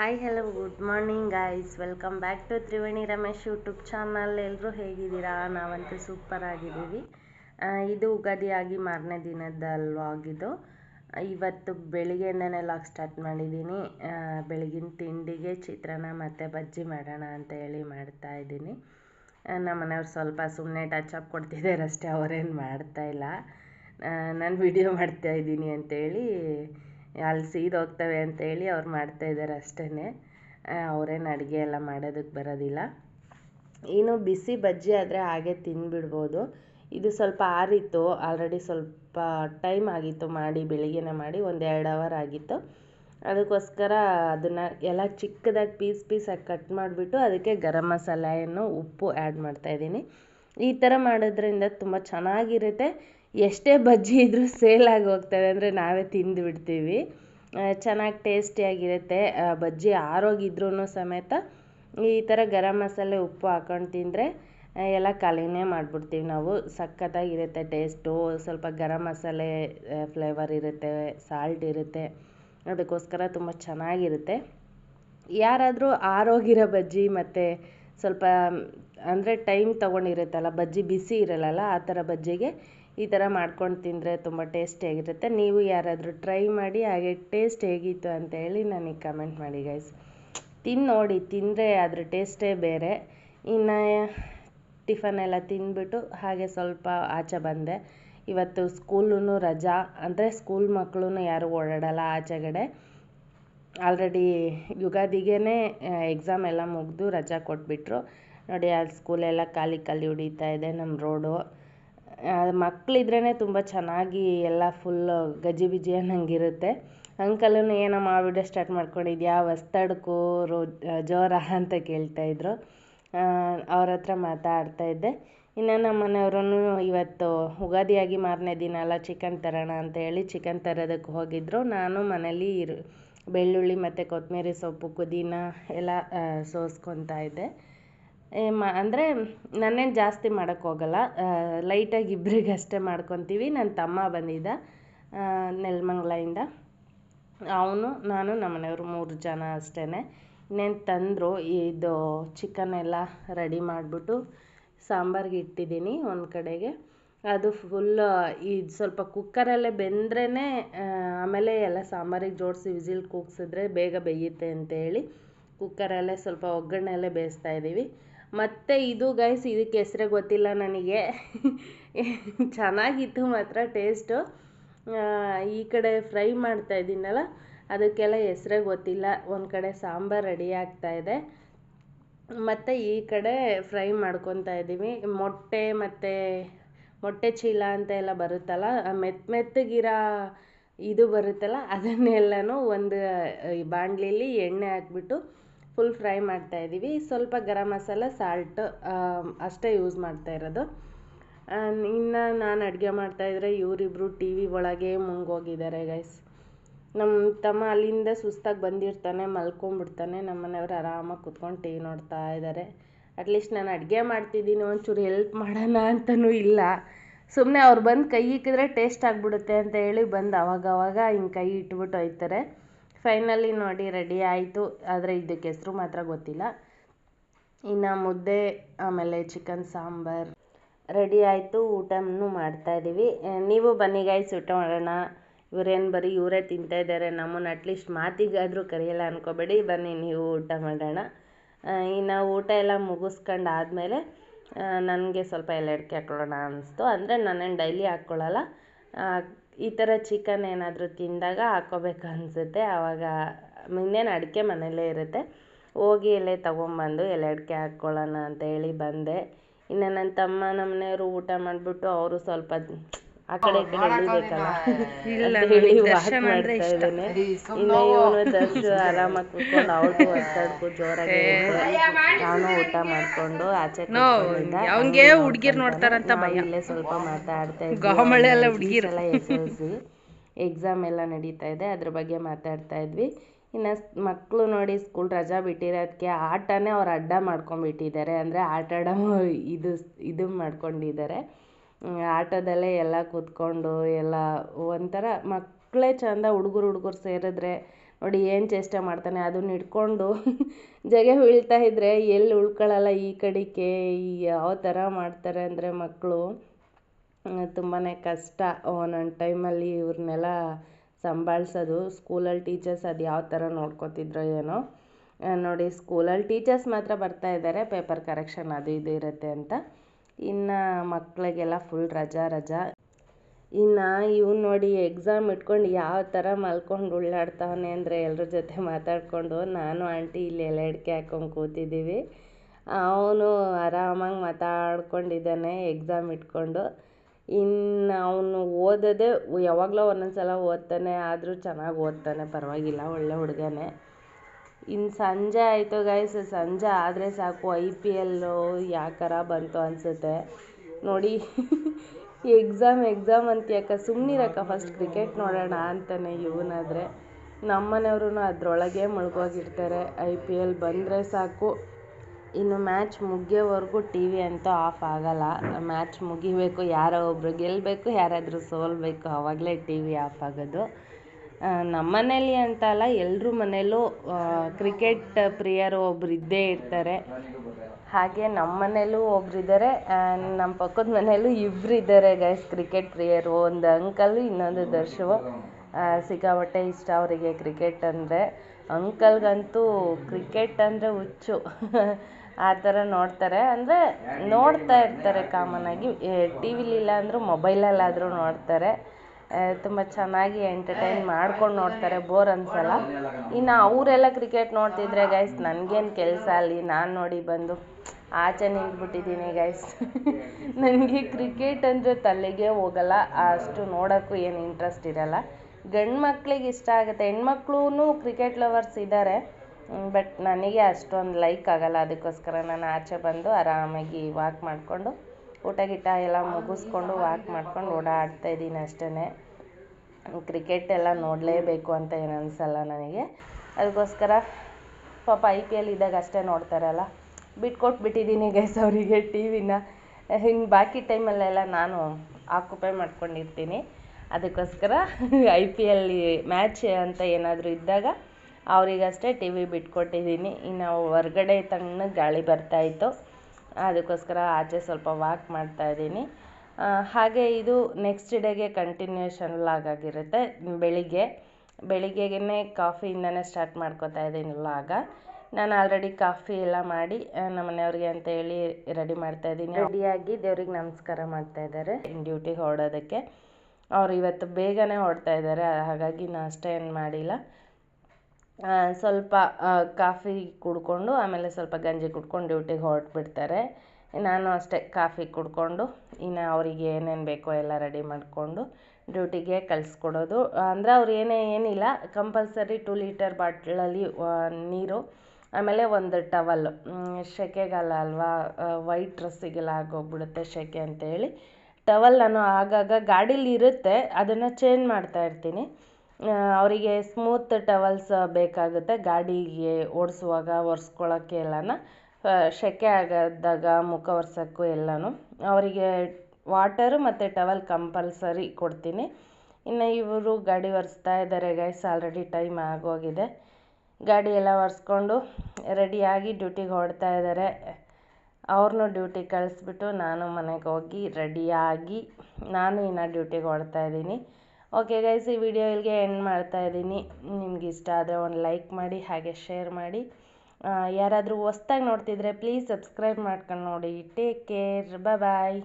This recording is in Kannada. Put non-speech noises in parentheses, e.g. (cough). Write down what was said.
Hi hello good morning guys welcome back to Triveni Ramesh YouTube channel ಎಲ್ಲರೂ ಹೇಗಿದ್ದೀರಾ? ನಾವಂತೂ ಸೂಪರ್ ಆಗಿದ್ದೀವಿ. ಇದು ಉಗಾದಿ ಆಗಿ ಮಾರನೇ ದಿನದ ಅಲ್ವಾಗಿದ್ದು ಇವತ್ತು ಬೆಳಿಗ್ಗೆಯಿಂದನೇ ಲಾಗ್ ಸ್ಟಾರ್ಟ್ ಮಾಡಿದ್ದೀನಿ. ಬೆಳಗಿನ ತಿಂಡಿಗೆ ಚಿತ್ರಾನ್ನ ಮತ್ತು ಬಜ್ಜಿ ಮಾಡೋಣ ಅಂತ ಹೇಳಿ ಮಾಡ್ತಾ ಇದ್ದೀನಿ. ನಮ್ಮ ಮನೆಯವ್ರು ಸ್ವಲ್ಪ ಸುಮ್ಮನೆ ಟಚ್ ಅಪ್ ಕೊಡ್ತಿದ್ದಾರೆ ಅಷ್ಟೇ ಅವರೇನು ಮಾಡ್ತಾ ಇಲ್ಲ. ನಾನು ವಿಡಿಯೋ ಮಾಡ್ತಾ ಇದ್ದೀನಿ ಅಂತೇಳಿ ಅಲ್ಲಿ ಸೀದ್ ಹೋಗ್ತವೆ ಅಂತೇಳಿ ಅವ್ರು ಮಾಡ್ತಾ ಇದ್ದಾರೆ ಅಷ್ಟೇ ಅವರೇನು ಅಡುಗೆ ಎಲ್ಲ ಮಾಡೋದಕ್ಕೆ ಬರೋದಿಲ್ಲ. ಇನ್ನು ಬಿಸಿ ಬಜ್ಜಿ ಆದರೆ ಹಾಗೆ ತಿಂದ್ಬಿಡ್ಬೋದು ಇದು ಸ್ವಲ್ಪ ಆರಿತ್ತು ಆಲ್ರೆಡಿ ಸ್ವಲ್ಪ ಟೈಮ್ ಆಗಿತ್ತು ಮಾಡಿ, ಬೆಳಿಗ್ಗೆನೇ ಮಾಡಿ, ಒಂದು ಎರಡು ಅವರ್ ಆಗಿತ್ತು. ಅದಕ್ಕೋಸ್ಕರ ಅದನ್ನು ಎಲ್ಲ ಚಿಕ್ಕದಾಗಿ ಪೀಸ್ ಪೀಸಾಗಿ ಕಟ್ ಮಾಡಿಬಿಟ್ಟು ಅದಕ್ಕೆ ಗರಂ ಮಸಾಲೆಯನ್ನು, ಉಪ್ಪು ಆ್ಯಡ್ ಮಾಡ್ತಾಯಿದ್ದೀನಿ ಈ ಥರ ಮಾಡೋದ್ರಿಂದ ತುಂಬ ಚೆನ್ನಾಗಿರುತ್ತೆ. ಎಷ್ಟೇ ಬಜ್ಜಿ ಇದ್ದರೂ ಸೇಲ್ ಆಗಿ ಹೋಗ್ತವೆ ಅಂದರೆ ನಾವೇ ತಿಂದು ಬಿಡ್ತೀವಿ. ಚೆನ್ನಾಗಿ ಟೇಸ್ಟಿಯಾಗಿರುತ್ತೆ ಬಜ್ಜಿ ಆರೋಗಿದ್ರೂ ಸಮೇತ ಈ ಥರ ಗರಂ ಮಸಾಲೆ ಉಪ್ಪು ಹಾಕೊಂಡು ತಿಂದರೆ ಎಲ್ಲ ಖಾಲಿನೇ ಮಾಡಿಬಿಡ್ತೀವಿ ನಾವು. ಸಖತ್ತಾಗಿರುತ್ತೆ ಟೇಸ್ಟು ಸ್ವಲ್ಪ ಗರಂ ಮಸಾಲೆ ಫ್ಲೇವರ್ ಇರುತ್ತೆ ಸಾಲ್ಟ್ ಇರುತ್ತೆ. ಅದಕ್ಕೋಸ್ಕರ ತುಂಬ ಚೆನ್ನಾಗಿರುತ್ತೆ. ಯಾರಾದರೂ ಆರೋಗಿರೋ ಬಜ್ಜಿ ಮತ್ತು ಸ್ವಲ್ಪ, ಅಂದರೆ ಟೈಮ್ ತೊಗೊಂಡಿರುತ್ತಲ್ಲ, ಬಜ್ಜಿ ಬಿಸಿ ಇರಲ್ಲಲ್ಲ, ಆ ಥರ ಬಜ್ಜಿಗೆ ಈ ಥರ ಮಾಡ್ಕೊಂಡು ತಿಂದರೆ ತುಂಬ ಟೇಸ್ಟಿಯಾಗಿರುತ್ತೆ ನೀವು ಯಾರಾದರೂ ಟ್ರೈ ಮಾಡಿ ಹಾಗೆ ಟೇಸ್ಟ್ ಹೇಗಿತ್ತು ಅಂತ ಹೇಳಿ ನನಗೆ ಕಮೆಂಟ್ ಮಾಡಿ ಗೈಸ್ ತಿಂದು ನೋಡಿ, ತಿಂದರೆ ಅದ್ರ ಟೇಸ್ಟೇ ಬೇರೆ. ಇನ್ನು ಟಿಫನ್ ಎಲ್ಲ ತಿಂದ್ಬಿಟ್ಟು ಹಾಗೆ ಸ್ವಲ್ಪ ಆಚೆ ಬಂದೆ. ಇವತ್ತು ಸ್ಕೂಲೂ ರಜಾ, ಅಂದರೆ ಸ್ಕೂಲ್ ಮಕ್ಕಳು ಯಾರು ಓಡಾಡಲ್ಲ ಆಚೆಗಡೆ. ಆಲ್ರೆಡಿ ಯುಗಾದಿಗೆ ಎಕ್ಸಾಮ್ ಎಲ್ಲ ಮುಗಿದು ರಜಾ ಕೊಟ್ಬಿಟ್ರು. ನೋಡಿ, ಅಲ್ಲಿ ಸ್ಕೂಲೆಲ್ಲ ಖಾಲಿ ಖಾಲಿ ಹೊಡಿತಾ ಇದೆ ನಮ್ಮ ರೋಡು. ಮಕ್ಕಳಿದ್ರೇ ತುಂಬ ಚೆನ್ನಾಗಿ ಎಲ್ಲ ಫುಲ್ಲು ಗಜಿಬಿಜಿ ಅನ್ನಂಗಿರುತ್ತೆ. ಅಂಕಲೂ ಏನಮ್ಮ ವಿಡಿಯೋ ಸ್ಟಾರ್ಟ್ ಮಾಡ್ಕೊಂಡಿದ್ಯಾ, ಹೊಸ್ತಡ್ಕು, ರೋ ಜೋರ ಅಂತ ಕೇಳ್ತಾಯಿದ್ರು ಅವ್ರ ಹತ್ರ ಮಾತಾಡ್ತಾ ಇದ್ದೆ. ಇನ್ನು ನಮ್ಮ ಮನೆಯವ್ರೂ ಇವತ್ತು ಉಗಾದಿಯಾಗಿ ಮಾರನೇ ದಿನ ಅಲ್ಲ ಚಿಕನ್ ತರೋಣ ಅಂತ ಹೇಳಿ ಚಿಕನ್ ತರೋದಕ್ಕೆ ಹೋಗಿದ್ರು. ನಾನು ಮನೇಲಿ ಬೆಳ್ಳುಳ್ಳಿ ಮತ್ತು ಕೊತ್ತಂಬರಿ ಸೊಪ್ಪು, ಪುದೀನ ಎಲ್ಲ ಸೋಸ್ಕೊತಾ ಇದ್ದೆ. ಮ, ಅಂದರೆ ನಾನೇನು ಜಾಸ್ತಿ ಮಾಡೋಕ್ಕೆ ಹೋಗಲ್ಲ. ಲೈಟಾಗಿ ಇಬ್ಬರಿಗೆ ಅಷ್ಟೇ ಮಾಡ್ಕೊತೀವಿ. ನನ್ನ ತಮ್ಮ ಬಂದಿದ್ದ ನೆಲಮಂಗ್ಲದಿಂದ ಅವನು, ನಾನು, ನಮ್ಮನೆಯವರು ಮೂರು ಜನ ಅಷ್ಟೇ ಇನ್ನೇನು ತಂದರು, ಇದು ಚಿಕನ್ ಎಲ್ಲ ರೆಡಿ ಮಾಡಿಬಿಟ್ಟು ಸಾಂಬಾರಿಗೆ ಇಟ್ಟಿದ್ದೀನಿ ಒಂದು ಕಡೆಗೆ. ಅದು ಫುಲ್ ಇದು ಸ್ವಲ್ಪ ಕುಕ್ಕರಲ್ಲೇ ಬೆಂದ್ರೇ ಆಮೇಲೆ ಎಲ್ಲ ಸಾಂಬಾರಿಗೆ ಜೋಡಿಸಿ ವಿಸಿಲ್ ಕೂಗ್ಸಿದ್ರೆ ಬೇಗ ಬೇಯುತ್ತೆ ಅಂತೇಳಿ ಕುಕ್ಕರಲ್ಲೇ ಸ್ವಲ್ಪ ಒಗ್ಗರಣೆಯಲ್ಲೇ ಬೇಯಿಸ್ತಾ ಇದ್ದೀವಿ ಮತ್ತು ಇದು ಗೈಸ್ ಇದಕ್ಕೆ ಹೆಸ್ರೇ ಗೊತ್ತಿಲ್ಲ ನನಗೆ. ಚೆನ್ನಾಗಿತ್ತು ಮಾತ್ರ ಟೇಸ್ಟು ಈ ಕಡೆ ಫ್ರೈ ಮಾಡ್ತಾ ಇದ್ದೀನಲ್ಲ, ಅದಕ್ಕೆಲ್ಲ ಹೆಸ್ರೇ ಗೊತ್ತಿಲ್ಲ. ಒಂದು ಕಡೆ ಸಾಂಬಾರು ರೆಡಿ ಆಗ್ತಾ ಇದೆ. ಮತ್ತು ಈ ಕಡೆ ಫ್ರೈ ಮಾಡ್ಕೊತಾ ಇದ್ದೀವಿ. ಮೊಟ್ಟೆ ಮತ್ತು ಮೊಟ್ಟೆ ಚೀಲ ಅಂತ ಎಲ್ಲ ಬರುತ್ತಲ್ಲ ಮೆತ್ ಮೆತ್ತ ಮೆತ್ತಗಿರೋ ಇದು ಬರುತ್ತಲ್ಲ, ಅದನ್ನೆಲ್ಲನೂ ಒಂದು ಬಾಣಲಿಲಿ ಎಣ್ಣೆ ಹಾಕ್ಬಿಟ್ಟು ಫುಲ್ ಫ್ರೈ ಮಾಡ್ತಾ ಇದ್ದೀವಿ ಸ್ವಲ್ಪ ಗರಂ ಮಸಾಲ ಸಾಲ್ಟ್ ಅಷ್ಟೇ ಯೂಸ್ ಮಾಡ್ತಾ ಇರೋದು. ಇನ್ನು ನಾನು ಅಡುಗೆ ಮಾಡ್ತಾಯಿದ್ರೆ ಇವರಿಬ್ಬರು ಟಿ ವಿ ಒಳಗೆ ಮುಂಗೋಗಿದ್ದಾರೆ ಗೈಸ್ ನಮ್ಮ ತಮ್ಮ ಅಲ್ಲಿಂದ ಸುಸ್ತಾಗಿ ಬಂದಿರ್ತಾನೆ, ಮಲ್ಕೊಂಡ್ಬಿಡ್ತಾನೆ ನಮ್ಮ ಮನೆಯವ್ರು ಆರಾಮಾಗಿ ಕುತ್ಕೊಂಡು ಟಿ ವಿ ನೋಡ್ತಾ ಇದ್ದಾರೆ ಅಟ್ಲೀಸ್ಟ್ ನಾನು ಅಡುಗೆ ಮಾಡ್ತಿದ್ದೀನಿ, ಒಂಚೂರು ಹೆಲ್ಪ್ ಮಾಡೋಣ ಅಂತಲೂ ಇಲ್ಲ. ಸುಮ್ಮನೆ ಅವ್ರು ಬಂದು ಕೈ ಇಕ್ಕಿದ್ರೆ ಟೇಸ್ಟ್ ಆಗಿಬಿಡುತ್ತೆ ಅಂತ ಹೇಳಿ ಬಂದು ಅವಾಗವಾಗ ಅವಾಗ ಹಿಂಗೆ ಕೈ ಇಟ್ಬಿಟ್ಟು ಹೋಯ್ತಾರೆ ಫೈನಲಿ ನೋಡಿ ರೆಡಿ ಆಯಿತು. ಆದರೆ ಇದಕ್ಕೆ ಹೆಸರು ಮಾತ್ರ ಗೊತ್ತಿಲ್ಲ. ಇನ್ನು ಮುದ್ದೆ, ಆಮೇಲೆ ಚಿಕನ್ ಸಾಂಬಾರು ರೆಡಿ ಆಯಿತು. ಮಾಡ್ತಾ ಮಾಡ್ತಾಯಿದ್ದೀವಿ ನೀವು ಬನ್ನಿ ಗೈಸ್ ಊಟ ಮಾಡೋಣ. ಇವರೇನು ಬರೀ ಇವರೇ ತಿಂತಾ ಇದ್ದಾರೆ. ನಮ್ಮನ್ನು ಅಟ್ಲೀಸ್ಟ್ ಮಾತಿಗಾದರೂ ಕರೆಯಲ್ಲ ಅನ್ಕೋಬೇಡಿ. ಬನ್ನಿ ನೀವು ಊಟ ಮಾಡೋಣ. ಇನ್ನು ಊಟ ಎಲ್ಲ ಮುಗಿಸ್ಕೊಂಡು ಆದಮೇಲೆ ನನಗೆ ಸ್ವಲ್ಪ ಎಲೆಡ್ಕೆ ಹಾಕ್ಕೊಳ್ಳೋಣ ಅನ್ನಿಸ್ತು ಅಂದರೆ ನಾನೇನು ಡೈಲಿ ಹಾಕ್ಕೊಳ್ಳಲ್ಲ ಈ ಥರ ಚಿಕನ್ ಏನಾದರೂ ತಿಂದಾಗ ಹಾಕ್ಕೋಬೇಕು ಅನಿಸುತ್ತೆ. ಆವಾಗ ಇನ್ನೇನು ಅಡಿಕೆ ಮನೆಯಲ್ಲೇ ಇರುತ್ತೆ. ಹೋಗಿ ಎಲೆ ತೊಗೊಂಬಂದು ಎಲೆ ಅಡಿಕೆ ಹಾಕ್ಕೊಳ್ಳೋಣ ಅಂತ ಹೇಳಿ ಬಂದೆ. ಇನ್ನು ನನ್ನ ತಮ್ಮ ನಮ್ಮ ಮನೆಯವರು ಊಟ ಮಾಡಿಬಿಟ್ಟು ಅವರು ಸ್ವಲ್ಪ ಆ ಕಡೆ ಈ ಕಡೆ ಎಳಿಬೇಕಲ್ಲ ಅಂತ ಹೇಳಿ ವಾಕ್ ಮಾಡ್ತಾ ಇದ್ದಾನೆ. ಇನ್ನು ಇವನು ದರ್ಶು ಆರಾಮಾಗಿ ಕುತ್ಕೊಂಡು ಅವ್ರಿಗೂ (laughs) ಒತ್ತಡ್ಕು ಜೋರಾಗಿ ನಾನು ಊಟ ಮಾಡ್ಕೊಂಡು ಆಚೆ ಅವ್ನ್ಗೆ ಹುಡ್ಗಿರ್ ನೋಡ್ತಾರಂತ ಭಯ. ಇಲ್ಲೇ ಸ್ವಲ್ಪ ಮಾತಾಡ್ತಾ ಇದ್ವಿ. ಎಲ್ಲ ಹುಡ್ಗಿರು. ಎಲ್ಲ ಎಸ್ ಎಲ್ ಸಿ ಎಕ್ಸಾಮ್ ಎಲ್ಲ ನಡೀತಾ ಇದೆ. ಅದ್ರ ಬಗ್ಗೆ ಮಾತಾಡ್ತಾ ಇದ್ವಿ. ಇನ್ನು ಮಕ್ಕಳು ನೋಡಿ ಸ್ಕೂಲ್ ರಜಾ ಬಿಟ್ಟಿರೋದಕ್ಕೆ ಆಟನೇ ಅವ್ರು ಅಡ್ಡ ಮಾಡ್ಕೊಂಡ್ಬಿಟ್ಟಿದ್ದಾರೆ. ಅಂದರೆ ಆಟ ಆಡೋ ಇದು ಇದು ಮಾಡ್ಕೊಂಡಿದ್ದಾರೆ. ಆಟೋದಲ್ಲೇ ಎಲ್ಲ ಕೂತ್ಕೊಂಡು ಎಲ್ಲ ಒಂಥರ ಮಕ್ಕಳೇ ಚಂದ ಹುಡುಗರು ಹುಡುಗರು ಸೇರಿದ್ರೆ ನೋಡಿ ಏನು ಚೇಷ್ಟೆ ಮಾಡ್ತಾನೆ ಅದನ್ನ ಹಿಡ್ಕೊಂಡು (laughs) ಜಗೆ ಬೀಳ್ತಾ ಇದ್ದರೆ ಎಲ್ಲಿ ಉಳ್ಕೊಳ್ಳಲ್ಲ ಈ ಕಡೆಗೆ ಯಾವ ಥರ ಮಾಡ್ತಾರೆ ಅಂದರೆ ಮಕ್ಕಳು ತುಂಬಾ ಕಷ್ಟ ಒಂದೊಂದು ಟೈಮಲ್ಲಿ ಇವ್ರನ್ನೆಲ್ಲ ಸಂಭಾಳಿಸೋದು. ಸ್ಕೂಲಲ್ಲಿ ಟೀಚರ್ಸ್ ಅದು ಯಾವ ಥರ ನೋಡ್ಕೋತಿದ್ರೋ ಏನೋ. ನೋಡಿ ಸ್ಕೂಲಲ್ಲಿ ಟೀಚರ್ಸ್ ಮಾತ್ರ ಬರ್ತಾ ಇದ್ದಾರೆ ಪೇಪರ್ ಕರೆಕ್ಷನ್ ಅದು ಇದು ಇರುತ್ತೆ ಅಂತ. ಇನ್ನು ಮಕ್ಕಳಿಗೆಲ್ಲ ಫುಲ್ ರಜಾ ರಜಾ. ಇನ್ನು ಇವ್ನು ನೋಡಿ ಎಕ್ಸಾಮ್ ಇಟ್ಕೊಂಡು ಯಾವ ಥರ ಮಲ್ಕೊಂಡು ಉಳ್ಳಾಡ್ತಾವನೆ ಅಂದರೆ ಎಲ್ಲರ ಜೊತೆ ಮಾತಾಡಿಕೊಂಡು ನಾನು ಆಂಟಿ ಇಲ್ಲಿ ಎಲೆ ಅಡಿಕೆ ಹಾಕೊಂಡು ಕೂತಿದ್ದೀವಿ ಅವನು ಆರಾಮಾಗಿ ಮಾತಾಡ್ಕೊಂಡಿದ್ದಾನೆ ಎಕ್ಸಾಮ್ ಇಟ್ಕೊಂಡು. ಇನ್ನು ಅವನು ಓದೋದೇ ಯಾವಾಗಲೋ ಒಂದೊಂದು ಸಲ ಓದ್ತಾನೆ, ಆದರೂ ಚೆನ್ನಾಗಿ ಓದ್ತಾನೆ, ಪರವಾಗಿಲ್ಲ, ಒಳ್ಳೆ ಹುಡುಗನೇ. ಇನ್ನು ಸಂಜೆ ಆಯಿತು ಗೈಸ್ ಸಂಜೆ ಆದರೆ ಸಾಕು ಐ ಪಿ ಎಲ್ಲು ಯಾಕಾರ ಬಂತು ಅನಿಸುತ್ತೆ. ನೋಡಿ ಎಕ್ಸಾಮ್ ಎಕ್ಸಾಮ್ ಅಂತೀಯಕ್ಕ ಸುಮ್ಮನಿರಕ್ಕ ಫಸ್ಟ್ ಕ್ರಿಕೆಟ್ ನೋಡೋಣ ಅಂತಾನೆ ಇವನಾದರೆ. ನಮ್ಮನೆಯವ್ರೂ ಅದರೊಳಗೆ ಮುಳುಗೋಗಿರ್ತಾರೆ ಐ ಪಿ ಎಲ್ ಬಂದರೆ ಸಾಕು. ಇನ್ನು ಮ್ಯಾಚ್ ಮುಗಿಯೋವರೆಗೂ ಟಿ ವಿ ಅಂತೂ ಆಫ್ ಆಗಲ್ಲ. ಮ್ಯಾಚ್ ಮುಗಿಬೇಕು, ಯಾರೋ ಒಬ್ಬರು ಗೆಲ್ಲಬೇಕು ಯಾರಾದರೂ ಸೋಲಬೇಕು ಆವಾಗಲೇ ಟಿ ವಿ ಆಫ್ ಆಗೋದು. ನಮ್ಮ ಮನೇಲಿ ಅಂತ ಅಲ್ಲ ಎಲ್ಲರ ಮನೇಲೂ ಕ್ರಿಕೆಟ್ ಪ್ರಿಯರು ಒಬ್ರು ಇದ್ದೇ ಇರ್ತಾರೆ. ಹಾಗೆ ನಮ್ಮ ಮನೆಯಲ್ಲೂ ಒಬ್ರು ಇದ್ದಾರೆ ನಮ್ಮ ಪಕ್ಕದ ಮನೆಯಲ್ಲೂ ಇಬ್ಬರು ಇದ್ದಾರೆ ಗೈಸ್ ಕ್ರಿಕೆಟ್ ಪ್ರಿಯರು. ಒಂದು ಅಂಕಲು ಇನ್ನೊಂದು ದರ್ಶು. ಸಿಕ್ಕಾಪಟ್ಟೆ ಇಷ್ಟ ಅವರಿಗೆ ಕ್ರಿಕೆಟ್ ಅಂದರೆ. ಅಂಕಲ್ಗಂತೂ ಕ್ರಿಕೆಟ್ ಅಂದರೆ ಹುಚ್ಚು. (laughs) ಆ ಥರ ನೋಡ್ತಾರೆ. ಅಂದರೆ ನೋಡ್ತಾ ಇರ್ತಾರೆ ಕಾಮನ್ ಆಗಿ. ಟಿ ವಿಲಿಲ್ಲ ಅಂದರೂ ಮೊಬೈಲಲ್ಲಾದರೂ ನೋಡ್ತಾರೆ. ತುಂಬ ಚೆನ್ನಾಗಿ ಎಂಟರ್ಟೈನ್ ಮಾಡ್ಕೊಂಡು ನೋಡ್ತಾರೆ ಬೋರ್ ಅನ್ಸಲ್ಲ. ಇನ್ನು ಅವರೆಲ್ಲ ಕ್ರಿಕೆಟ್ ನೋಡ್ತಿದ್ರೆ ಗೈಸ್ ನನಗೇನು ಕೆಲಸ ಅಲ್ಲಿ, ನಾನು ನೋಡಿ ಬಂದು ಆಚೆ ನಿಂತ್ಬಿಟ್ಟಿದ್ದೀನಿ ಗೈಸ್ (laughs) ನನಗೆ ಕ್ರಿಕೆಟ್ ಅಂದರೆ ತಲೆಗೆ ಹೋಗಲ್ಲ, ಅಷ್ಟು ನೋಡೋಕ್ಕೂ ಏನು ಇಂಟ್ರೆಸ್ಟ್ ಇರಲ್ಲ. ಗಂಡು ಮಕ್ಳಿಗೆ ಇಷ್ಟ ಆಗುತ್ತೆ ಹೆಣ್ಮಕ್ಳು ಕ್ರಿಕೆಟ್ ಲವರ್ಸ್ ಇದ್ದಾರೆ ಬಟ್ ನನಗೆ ಅಷ್ಟೊಂದು ಲೈಕ್ ಆಗಲ್ಲ, ಅದಕ್ಕೋಸ್ಕರ ನಾನು ಆಚೆ ಬಂದು ಆರಾಮಾಗಿ ವಾಕ್ ಮಾಡಿಕೊಂಡು ಊಟ ಗೀಟ ಎಲ್ಲ ಮುಗಿಸ್ಕೊಂಡು ವಾಕ್ ಮಾಡ್ಕೊಂಡು ಓಡಾಡ್ತಾ ಇದ್ದೀನಿ ಅಷ್ಟೇ ಕ್ರಿಕೆಟ್ ಎಲ್ಲ ನೋಡಲೇಬೇಕು ಅಂತ ಏನು ಅನಿಸಲ್ಲ ನನಗೆ. ಅದಕ್ಕೋಸ್ಕರ ಪಾಪ ಐ ಪಿ ಎಲ್ ಇದ್ದಾಗ ಅಷ್ಟೇ ನೋಡ್ತಾರಲ್ಲ. ಬಿಟ್ಕೊಟ್ಬಿಟ್ಟಿದ್ದೀನಿ ಗೈಸ್ ಅವರಿಗೆ ಟಿ ವಿನ ಇನ್ನು ಬಾಕಿ ಟೈಮಲ್ಲೆಲ್ಲ ನಾನು ಆಕ್ಯುಪೈ ಮಾಡ್ಕೊಂಡಿರ್ತೀನಿ. ಅದಕ್ಕೋಸ್ಕರ ಐ ಪಿ ಎಲ್ ಮ್ಯಾಚ್ ಅಂತ ಏನಾದರೂ ಇದ್ದಾಗ ಅವರಿಗಷ್ಟೇ ಟಿ ವಿ ಬಿಟ್ಕೊಟ್ಟಿದ್ದೀನಿ. ಇನ್ನು ಹೊರ್ಗಡೆ ತಣ್ಣಗೆ ಗಾಳಿ ಬರ್ತಾಯಿತ್ತು ಅದಕ್ಕೋಸ್ಕರ ಆಚೆ ಸ್ವಲ್ಪ ವಾಕ್ ಮಾಡ್ತಾ ಇದ್ದೀನಿ. ಹಾಗೆ ಇದು ನೆಕ್ಸ್ಟ್ ಡೇಗೆ ಕಂಟಿನ್ಯೂಷನ್ ಲಾಗ್ ಆಗಿರುತ್ತೆ. ಬೆಳಿಗ್ಗೆ ಬೆಳಿಗ್ಗೆಗೆ ಕಾಫಿಯಿಂದನೇ ಸ್ಟಾರ್ಟ್ ಮಾಡ್ಕೋತಾ ಇದ್ದೀನಿ ಲಾಗ ನಾನು ಆಲ್ರೆಡಿ ಕಾಫಿ ಎಲ್ಲ ಮಾಡಿ ನಮ್ಮ ಮನೆಯವ್ರಿಗೆ ಅಂತ ಹೇಳಿ ರೆಡಿ ಮಾಡ್ತಾ ಇದ್ದೀನಿ. ರೆಡಿಯಾಗಿ ದೇವ್ರಿಗೆ ನಮಸ್ಕಾರ ಮಾಡ್ತಾ ಇದ್ದಾರೆ. ಡ್ಯೂಟಿಗೆ ಹೊರಡೋದಕ್ಕೆ. ಅವ್ರು ಇವತ್ತು ಬೇಗನೆ ಹೊರಡ್ತಾ ಇದ್ದಾರೆ ಹಾಗಾಗಿ ನಾಷ್ಟ ಏನು ಮಾಡಿಲ್ಲ. ಸ್ವಲ್ಪ ಕಾಫಿ ಕುಡ್ಕೊಂಡು, ಆಮೇಲೆ ಸ್ವಲ್ಪ ಗಂಜಿ ಕುಡ್ಕೊಂಡು ಡ್ಯೂಟಿಗೆ ಹೊರಟ್ಬಿಡ್ತಾರೆ. ನಾನು ಅಷ್ಟೇ ಕಾಫಿ ಕುಡ್ಕೊಂಡು, ಇನ್ನು ಅವರಿಗೆ ಏನೇನು ಬೇಕೋ ಎಲ್ಲ ರೆಡಿ ಮಾಡಿಕೊಂಡು ಡ್ಯೂಟಿಗೆ ಕಳಿಸ್ಕೊಡೋದು. ಅಂದರೆ ಅವ್ರು ಏನೇ, ಏನಿಲ್ಲ, ಕಂಪಲ್ಸರಿ ಟು ಲೀಟರ್ ಬಾಟ್ಲಲ್ಲಿ ನೀರು, ಆಮೇಲೆ ಒಂದು ಟವಲ್. ಸೆಕೆಗಾಲ ಅಲ್ವಾ ವೈಟ್ ಡ್ರೆಸ್ಸಿಗೆಲ್ಲ ಆಗೋಗ್ಬಿಡುತ್ತೆ ಸೆಕೆ ಅಂತೇಳಿ. ಟವಲ್ ನಾನು ಆಗಾಗ ಗಾಡೀಲಿ ಇರುತ್ತೆ, ಅದನ್ನು ಚೇಂಜ್ ಮಾಡ್ತಾ ಇರ್ತೀನಿ. ಅವರಿಗೆ ಸ್ಮೂತ್ ಟವಲ್ಸ್ ಬೇಕಾಗುತ್ತೆ ಗಾಡಿಗೆ ಓಡಿಸುವಾಗ ಒರೆಸ್ಕೊಳ್ಳೋಕ್ಕೆ ಎಲ್ಲನ. ಸೆಕೆ ಆಗದಾಗ ಮುಖ ಒರೆಸೋಕ್ಕೂ ಎಲ್ಲನೂ. ಅವರಿಗೆ ವಾಟರು ಮತ್ತು ಟವಲ್ ಕಂಪಲ್ಸರಿ ಕೊಡ್ತೀನಿ. ಇನ್ನು ಇವರು ಗಾಡಿ ಒರೆಸ್ತಾ ಇದ್ದಾರೆ ಗೈಸ್ ಆಲ್ರೆಡಿ ಟೈಮ್ ಆಗೋಗಿದೆ. ಗಾಡಿ ಎಲ್ಲ ಒರೆಸ್ಕೊಂಡು ರೆಡಿಯಾಗಿ ಡ್ಯೂಟಿಗೆ ಹೊರಡ್ತಾ ಇದ್ದಾರೆ ಅವ್ರನ್ನೂ ಡ್ಯೂಟಿಗೆ ಕಳಿಸ್ಬಿಟ್ಟು ನಾನು ಮನೆಗೆ ಹೋಗಿ ರೆಡಿಯಾಗಿ ನಾನು ಇನ್ನು ಡ್ಯೂಟಿಗೆ ಹೊರಡ್ತಾ ಇದ್ದೀನಿ. ಓಕೆ ಗೈಸ್ ಈ ವಿಡಿಯೋ ಇಲ್ಲಿಗೆ ಎಂಡ್ ಮಾಡ್ತಾ ಇದ್ದೀನಿ. ನಿಮ್ಗೆ ಇಷ್ಟ ಆದರೆ ಒಂದು ಲೈಕ್ ಮಾಡಿ, ಹಾಗೆ ಶೇರ್ ಮಾಡಿ. ಯಾರಾದರೂ ಹೊಸ್ದಾಗಿ ನೋಡ್ತಿದ್ರೆ ಪ್ಲೀಸ್ ಸಬ್ಸ್ಕ್ರೈಬ್ ಮಾಡ್ಕೊಂಡು ನೋಡಿ. Take care bye